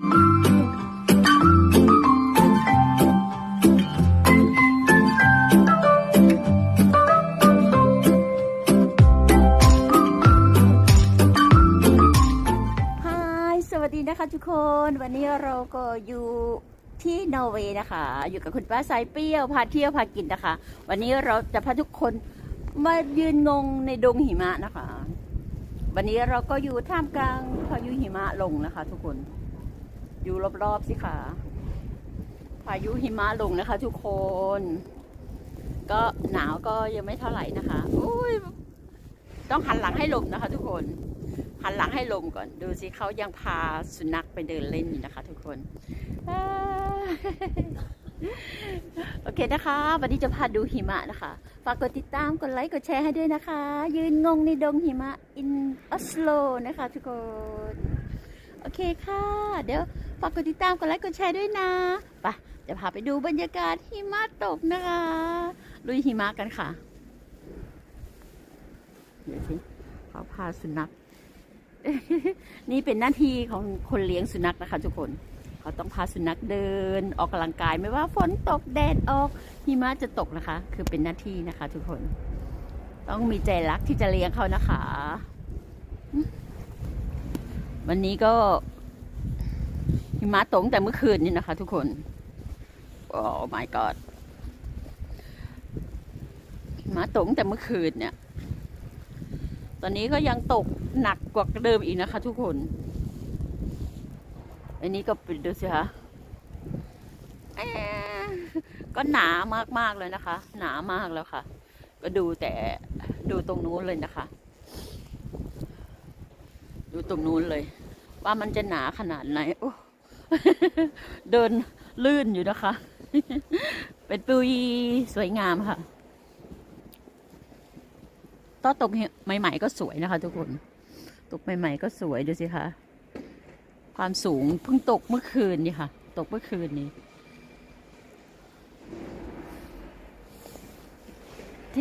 ฮายสวัสดีนะคะทุกคนวันนี้เราก็อยู่ที่นอร์เวย์นะคะ อยู่กับคุณป้าสายเปรี้ยวพาเที่ยวพากินนะคะ วันนี้เราจะพาทุกคนมายืนงงในดงหิมะนะคะ วันนี้เราก็อยู่ท่ามกลางพายุหิมะลงนะคะ ทุกคน อยู่รอบๆสิค่ะพายุหิมะลงนะคะ ทุกคน ก็หนาวก็ยังไม่เท่าไหร่นะคะอุ้ยต้องหันหลังให้ลมนะคะ ทุกคน หันหลังให้ลมก่อน ดูสิเขายังพาสุนัขไปเดินเล่นอยู่นะคะ ทุกคนโอเคนะคะ วันนี้จะพาดูหิมะนะคะฝากกดติดตามกดไลค์กดแชร์ให้ด้วยนะคะ ยืนงงในดงหิมะ in Oslo นะคะ ทุกคน โอเคค่ะ เดี๋ยวฝากกดติดตามกดไลค์กดแชร์ด้วยนะปะจะพาไปดูบรรยากาศหิมะตกนะคะลุยหิมะกันค่ะ เดี๋ยวสิเขาพาสุนัข นี่เป็นหน้าที่ของคนเลี้ยงสุนัขนะคะ ทุกคนเขาต้องพาสุนัขเดิน ออกกำลังกายไม่ว่าฝนตกแดดออกหิมะจะตกนะคะ คือเป็นหน้าที่นะคะ ทุกคน ต้องมีใจรักที่จะเลี้ยงเขานะคะ วันนี้ก็หิมะตกแต่เมื่อคืนนี่นะคะ ทุกคน โอ้ my god หิมะตกแต่เมื่อคืนเนี่ย ตอนนี้ก็ยังตกหนักกว่าเดิมอีกนะคะ ทุกคน อันนี้ก็เป็นดูสิคะก็หนามากๆเลยนะคะ หนามากแล้วค่ะ ก็ดูแต่ดูตรงนู้นเลยนะคะ ดูตรงนู้นเลย ว่ามันจะหนาขนาดไหนโอ้เดินลื่นอยู่นะคะ เป็นปุยสวยงามค่ะต้อตกใหม่ๆก็สวยนะคะ ทุกคน ตกใหม่ๆก็สวยดูสิคะ ความสูงเพิ่งตกเมื่อคืนนี่ค่ะ ตกเมื่อคืนนี้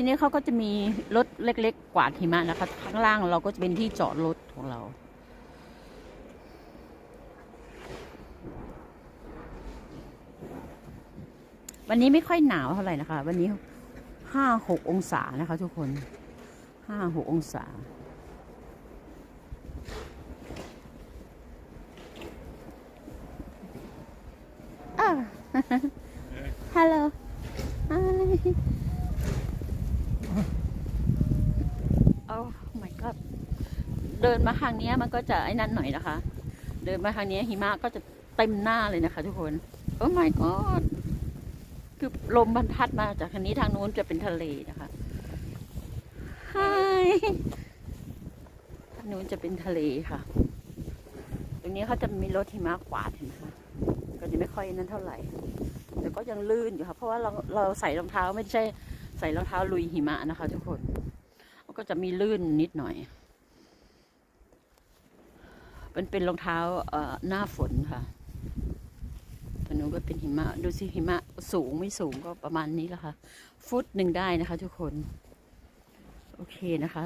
ทีนี้เขาก็จะมีรถเล็ก ๆ กวาดหิมะนะคะ ข้างล่างเราก็จะเป็นที่จอดรถของเรา วันนี้ไม่ค่อยหนาวเท่าไหร่นะคะ วันนี้ห้าหกองศานะคะทุกคนห้าหกองศาอ่าฮัลโหล Hi โอ้ my god เดินมาทางนี้มันก็จะไอ้นั่นหน่อยนะคะ เดินมาทางนี้หิมะก็จะเต็มหน้าเลยนะคะ ทุกคนโอ้ my god คือลมบรรพัดมาจากทางนี้ทางนู้นจะเป็นทะเลนะคะ Hi ทางนู้นจะเป็นทะเลค่ะ ตรงนี้เขาจะมีรถหิมะกวาดเห็นไหมคะก็จะไม่ค่อยนั้นเท่าไหร่ แต่ก็ยังลื่นอยู่ค่ะ เพราะว่าเราเราใส่รองเท้าไม่ใช่ใส่รองเท้าลุยหิมะนะคะ ทุกคน ก็จะมีลื่นนิดหน่อย เป็นเป็นรองเท้าหน้าฝนค่ะตอนนู้นก็เป็นหิมะ ดูสิหิมะสูงไม่สูงก็ประมาณนี้แหละค่ะ ฟุตหนึ่งได้นะคะ ทุกคน โอเคนะคะ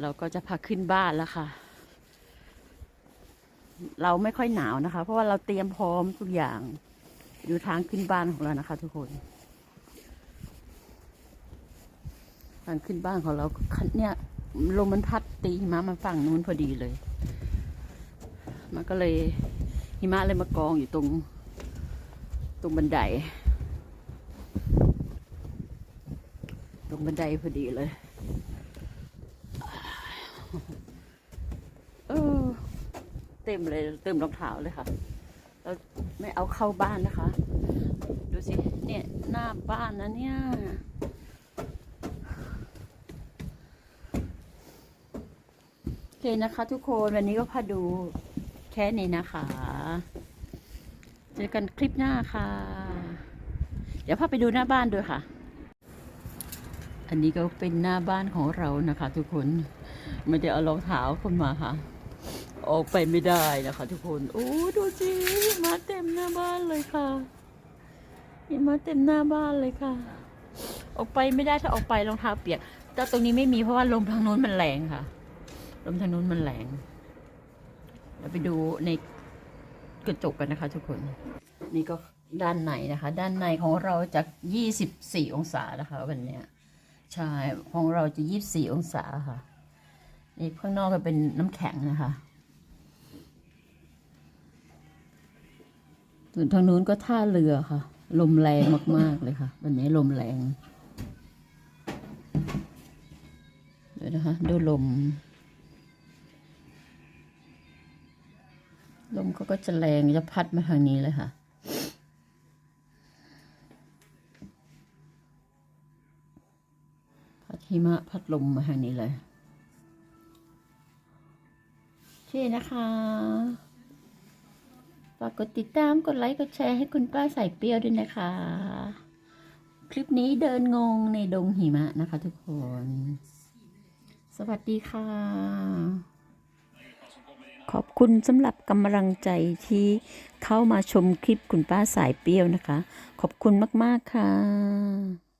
เราก็จะพาขึ้นบ้านแล้วค่ะ เราไม่ค่อยหนาวนะคะ เพราะว่าเราเตรียมพร้อมทุกอย่าง อยู่ทางขึ้นบ้านของเรานะคะ ทุกคนทางขึ้นบ้านของเราเนี่ยลมมันพัดตีหิมะมาฝั่งนู้นพอดีเลย มันก็เลยหิมะเลยมากองอยู่ตรง ตรงบันได ตรงบันไดพอดีเลยเออเต็มเลยเต็มรองเท้าเลยค่ะเราไม่เอาเข้าบ้านนะคะ ดูสิ เนี่ย หน้าบ้านนะเนี่ยโอเคนะคะทุกคนวันนี้ก็พาดู แค่นี้นะคะ เจอกันคลิปหน้าค่ะ เดี๋ยวพาไปดูหน้าบ้านด้วยค่ะ อันนี้ก็เป็นหน้าบ้านของเรานะคะ ทุกคนไม่ได้เอารองเท้าคนมาค่ะ ออกไปไม่ได้นะคะ ทุกคน โอ้ดูสิมาเต็มหน้าบ้านเลยค่ะหิมาเต็มหน้าบ้านเลยค่ะ ออกไปไม่ได้ถ้าออกไปรองเท้าเปียกแต่ตรงนี้ไม่มีเพราะว่าลมทางโน้นมันแรงค่ะ ลมทางโน้นมันแรง ดี๋ยวไปดูในกระจกกันนะคะทุกคน นี่ก็ด้านในนะคะ ด้านในของเราจะ24 องศานะคะวันนี้ใช่ของเราจะ 24 องศาค่ะ นี่ข้างนอกก็เป็นน้ำแข็งนะคะส่วนทางนู้นก็ท่าเรือค่ะ ลมแรงมาก ๆ เลยค่ะ วันนี้ลมแรงเดี๋ยวนะคะดูลม ลมเขาก็จะแรงจะพัดมาทางนี้เลยค่ะ พัดหิมะพัดลมมาทางนี้เลยโอเคนะคะฝากกดติดตามกดไลค์กดแชร์ให้คุณป้าใส่เปรี้ยวด้วยนะคะ คลิปนี้เดินงงในดงหิมะนะคะทุกคน สวัสดีค่ะ ขอบคุณสำหรับกำลังใจที่เข้ามาชมคลิปคุณป้าสายเปรี้ยวนะคะ ขอบคุณมาก ๆ ค่ะ